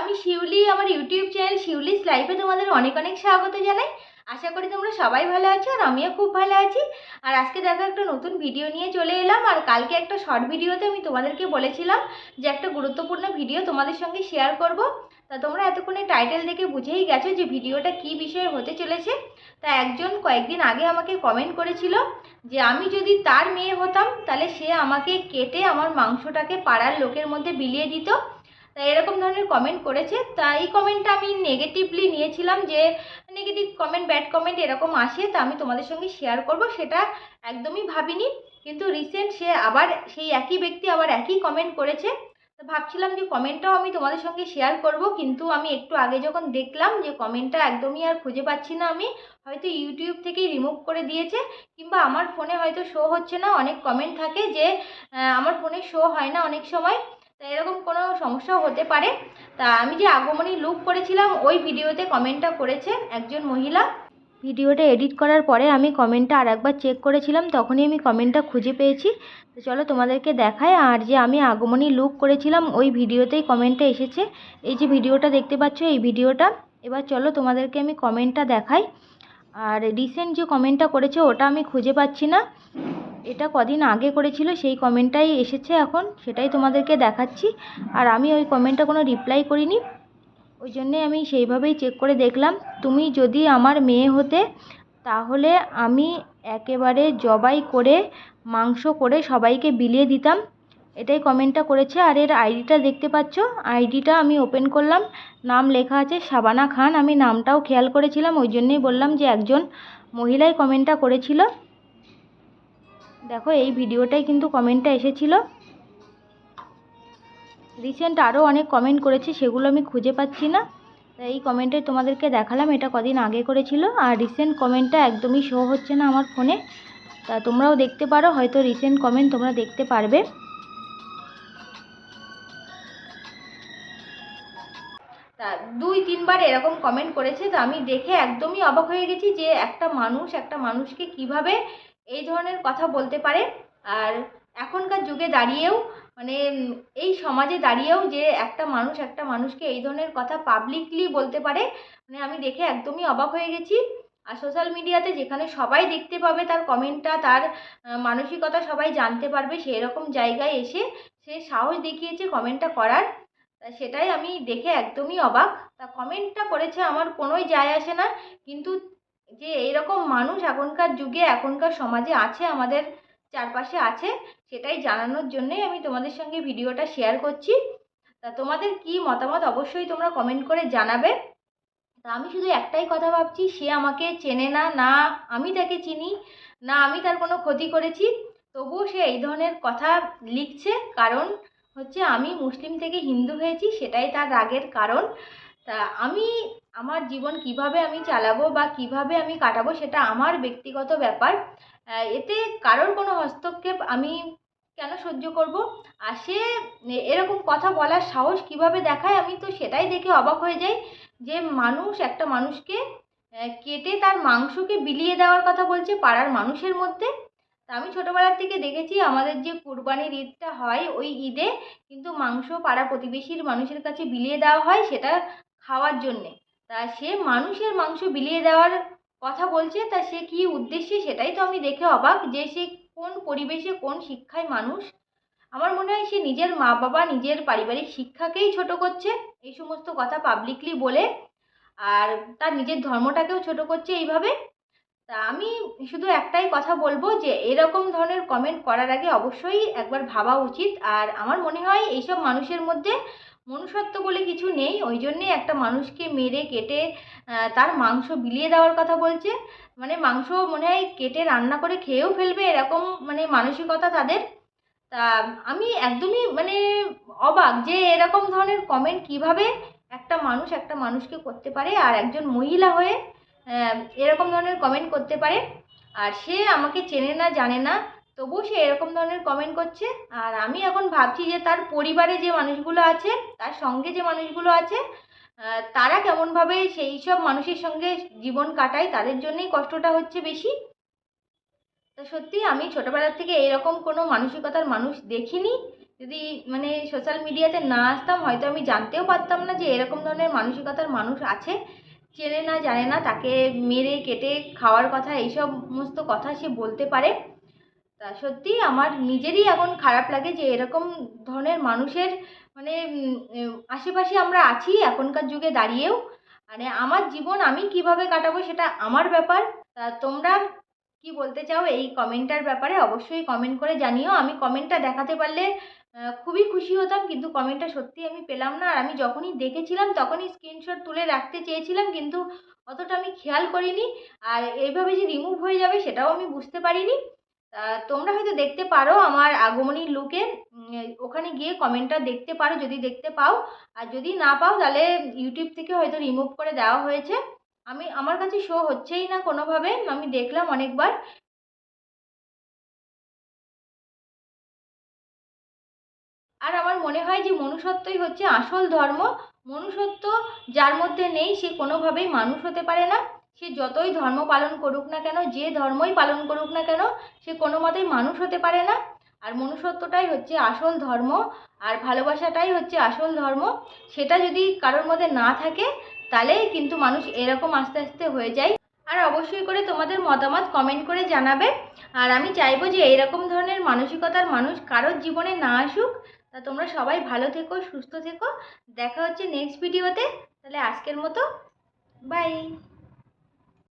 আমি শিউলি, আমার YouTube channel Shiuli's লাইফে তোমাদের অনেক অনেক স্বাগত জানাই। আশা করি তোমরা সবাই ভালো আছো আর আমিও খুব ভালো আছি। আর আজকে দেখো একটা নতুন ভিডিও নিয়ে চলে এলাম আর কালকে একটা শর্ট ভিডিওতে আমি তোমাদেরকে বলেছিলাম যে একটা গুরুত্বপূর্ণ ভিডিও তোমাদের সঙ্গে শেয়ার করব। তা তোমরা এতক্ষণে টাইটেল দেখে বুঝেই গেছো যে ভিডিওটা কী বিষয়ে হতে চলেছে। তা একজন কয়েকদিন আগে আমাকে কমেন্ট করেছিল যে আমি যদি তার মেয়ে হতাম তাহলে সে আমাকে কেটে আমার মাংসটাকে পাড়ার লোকের মধ্যে বিলিয়ে দিত। তা এরকম ধরনের কমেন্ট করেছে। তা এই কমেন্টটা আমি নেগেটিভলি নিয়েছিলাম যে নেগেটিভ কমেন্ট ব্যাড কমেন্ট এরকম আসে, তা আমি তোমাদের সঙ্গে শেয়ার করব, সেটা একদমই ভাবিনি। কিন্তু রিসেন্ট সে আবার সেই একই ব্যক্তি আবার একই কমেন্ট করেছে। তো ভাবছিলাম যে কমেন্টটাও আমি তোমাদের সঙ্গে শেয়ার করব, কিন্তু আমি একটু আগে যখন দেখলাম যে কমেন্টটা একদমই আর খুঁজে পাচ্ছি না আমি, হয়তো ইউটিউব থেকেই রিমুভ করে দিয়েছে, কিংবা আমার ফোনে হয়তো শো হচ্ছে না, অনেক কমেন্ট থাকে যে আমার ফোনে শো হয় না অনেক সময়। তা এরকম কোনো সমস্যাও হতে পারে। তা আমি যে আগমনী লুক করেছিলাম, ওই ভিডিওতে কমেন্টটা করেছে একজন মহিলা। ভিডিওটা এডিট করার পরে আমি কমেন্টটা আর একবার চেক করেছিলাম, তখনই আমি কমেন্টটা খুঁজে পেয়েছি। তো চলো তোমাদেরকে দেখায় আর যে আমি আগমনী লুক করেছিলাম, ওই ভিডিওতেই কমেন্টটা এসেছে। এই যে ভিডিওটা দেখতে পাচ্ছ, এই ভিডিওটা। এবার চলো তোমাদেরকে আমি কমেন্টটা দেখাই। আর রিসেন্ট যে কমেন্টটা করেছে, ওটা আমি খুঁজে পাচ্ছি না। এটা কদিন আগে করেছিল, সেই কমেন্টটাই এসেছে এখন, সেটাই তোমাদেরকে দেখাচ্ছি। আর আমি ওই কমেন্টটা কোনো রিপ্লাই করিনি, ওই জন্যে আমি সেইভাবেই চেক করে দেখলাম। তুমি যদি আমার মেয়ে হতে, তাহলে আমি একেবারে জবাই করে, মাংস করে সবাইকে বিলিয়ে দিতাম। এটাই কমেন্টটা করেছে, আর এর আইডিটা দেখতে পাচ্ছ? আইডিটা আমি ওপেন করলাম, নাম লেখা আছে শাবানা খান, আমি নামটাও খেয়াল করেছিলাম, ওই জন্যেই বললাম যে একজন মহিলাই কমেন্টটা করেছিল। দেখো, এই ভিডিওটাই কিন্তু কমেন্টটা এসেছিল। রিসেন্ট আরও অনেক কমেন্ট করেছে, সেগুলো আমি খুঁজে পাচ্ছি না। এই কমেন্টে তোমাদেরকে দেখালাম, এটা কদিন আগে করেছিল। আর রিসেন্ট কমেন্টটা একদমই শো হচ্ছে না আমার ফোনে তা তোমরাও দেখতে পারো, হয়তো রিসেন্ট কমেন্ট তোমরা দেখতে পারবে। তা দুই, তিনবার এরকম কমেন্ট করেছে। তো আমি দেখে একদমই অবাক হয়ে গেছি যে একটা মানুষ, একটা মানুষকে কীভাবে এই ধরনের কথা বলতে পারে। আর এখনকার যুগে দাঁড়িয়েও মানে এই সমাজে দাঁড়িয়েও যে একটা মানুষ একটা মানুষকে এই ধরনের কথা পাবলিকলি বলতে পারে মানে আমি দেখে একদমই অবাক হয়ে গেছি। আর সোশ্যাল মিডিয়াতে যেখানে সবাই দেখতে পাবে তার কমেন্টটা, তার মানসিকতা সবাই জানতে পারবে সেই রকম জায়গায় এসে সে সাহস দেখিয়েছে কমেন্টটা করার। সেটাই আমি দেখে একদমই অবাক। তা কমেন্টটা করেছে আমার কোনোই যায় আসে না। কিন্তু যে এইরকম মানুষ এখনকার যুগে, এখনকার সমাজে আছে, আমাদের চারপাশে আছে, সেটাই জানানোর জন্যই আমি তোমাদের সঙ্গে ভিডিওটা শেয়ার করছি। তা তোমাদের কি মতামত অবশ্যই তোমরা কমেন্ট করে জানাবে। তা আমি শুধু একটাই কথা ভাবছি, সে আমাকে চেনে না না আমি তাকে চিনি, না আমি তার কোনো ক্ষতি করেছি, তবুও সে এই ধরনের কথা লিখছে, কারণ হচ্ছে আমি মুসলিম থেকে হিন্দু হয়েছি, সেটাই তার রাগের কারণ। তা আমি, আমার জীবন কীভাবে আমি চালাবো বা কীভাবে আমি কাটাবো সেটা আমার ব্যক্তিগত ব্যাপার। এতে কারোর কোনো হস্তক্ষেপ আমি কেন সহ্য করব? আর সে এরকম কথা বলার সাহস কীভাবে দেখায় আমি তো সেটাই দেখে অবাক হয়ে যাই যে মানুষ, একটা মানুষকে কেটে তার মাংসকে বিলিয়ে দেওয়ার কথা বলছে পাড়ার মানুষের মধ্যে। তা আমি ছোটোবেলার থেকে দেখেছি আমাদের যে কুরবানির ঈদটা হয় ওই ঈদে কিন্তু মাংস পাড়া প্রতিবেশীর মানুষের কাছে বিলিয়ে দেওয়া হয়, সেটা খাওয়ার জন্যে। তা সে মানুষের মাংস বিলিয়ে দেওয়ার কথা বলছে, তা সে কী উদ্দেশ্যে সেটাই তো আমি দেখে অবাক যে সে কোন পরিবেশে কোন শিক্ষায় মানুষ। আমার মনে হয় সে নিজের মা বাবা নিজের পারিবারিক শিক্ষাকেই ছোট করছে এই সমস্ত কথা পাবলিকলি বলে, আর তার নিজের ধর্মটাকেও ছোট করছে এইভাবে। তা আমি শুধু একটাই কথা বলব যে, এরকম ধরনের কমেন্ট করার আগে অবশ্যই একবার ভাবা উচিত। আর আমার মনে হয় এইসব মানুষের মধ্যে মনুষ্যত্ব বলে কিছু নেই, ওই জন্যে একটা মানুষকে মেরে কেটে তার মাংস বিলিয়ে দেওয়ার কথা বলছে। মানে মাংস মনে হয় কেটে রান্না করে খেয়েও ফেলবে, এরকম মানে মানসিকতা তাদের। তা আমি একদমই মানে অবাক যে এরকম ধরনের কমেন্ট কীভাবে একটা মানুষ একটা মানুষকে করতে পারে আর একজন মহিলা হয়ে এরকম ধরনের কমেন্ট করতে পারে। আর সে আমাকে চেনে না, জানে না তবুও সে এরকম ধরনের কমেন্ট করছে। আর আমি এখন ভাবছি যে তার পরিবারে যে মানুষগুলো আছে, তার সঙ্গে যে মানুষগুলো আছে তারা কেমনভাবে সেই সব মানুষের সঙ্গে জীবন কাটায়, তাদের জন্যই কষ্টটা হচ্ছে বেশি। তো সত্যি আমি ছোটোবেলার থেকে এরকম কোনো মানসিকতার মানুষ দেখিনি। যদি মানে সোশ্যাল মিডিয়াতে না আসতাম, হয়তো আমি জানতেও পারতাম না যে এরকম ধরনের মানসিকতার মানুষ আছে। চেনে না, জানে না, তাকে মেরে, কেটে খাওয়ার কথা, এইসব সমস্ত কথা সে বলতে পারে। তা সত্যি আমার নিজেরই এখন খারাপ লাগে যে এরকম ধরনের মানুষের মানে আশেপাশে আমরা আছি এখনকার যুগে দাঁড়িয়েও। মানে আমার জীবন আমি কীভাবে কাটাবো সেটা আমার ব্যাপার। তা তোমরা কি বলতে চাও এই কমেন্টটার ব্যাপারে অবশ্যই কমেন্ট করে জানিও। আমি কমেন্টটা দেখাতে পারলে খুবই খুশি হতাম, কিন্তু কমেন্টটা সত্যি আমি পেলাম না। আর আমি যখনই দেখেছিলাম তখনই স্ক্রিনশট তুলে রাখতে চেয়েছিলাম, কিন্তু অতটা আমি খেয়াল করিনি। আর এইভাবে যে রিমুভ হয়ে যাবে সেটাও আমি বুঝতে পারিনি। তোমরা হয়তো দেখতে পারো আমার আগমনী লুকে ওখানে গিয়ে কমেন্টটা দেখতে পারো যদি দেখতে পাও। আর যদি না পাও, তাহলে ইউটিউব থেকে হয়তো রিমুভ করে দেওয়া হয়েছে। আমি, আমার কাছে শো হচ্ছেই না কোনোভাবে, আমি দেখলাম অনেকবার। আর আমার মনে হয় যে মনুষ্যত্বই হচ্ছে আসল ধর্ম। মনুষ্যত্ব যার মধ্যে নেই, সে কোনোভাবেই মানুষ হতে পারে না। সে যতই ধর্ম পালন করুক না কেন, যে ধর্মই পালন করুক না কেন, সে কোনো মতেই মানুষ হতে পারে না। আর মনুষ্যত্বটাই হচ্ছে আসল ধর্ম, আর ভালোবাসাটাই হচ্ছে আসল ধর্ম। সেটা যদি কারোর মধ্যে না থাকে তাহলে কিন্তু মানুষ এরকম আস্তে আস্তে হয়ে যায়। আর অবশ্যই করে তোমাদের মতামত কমেন্ট করে জানাবে। আর আমি চাইব যে এইরকম ধরনের মানসিকতার মানুষ কারোর জীবনে না আসুক। তা তোমরা সবাই ভালো থেকো, সুস্থ থেকো। দেখা হচ্ছে নেক্সট ভিডিওতে তাহলে আজকের মতো বাই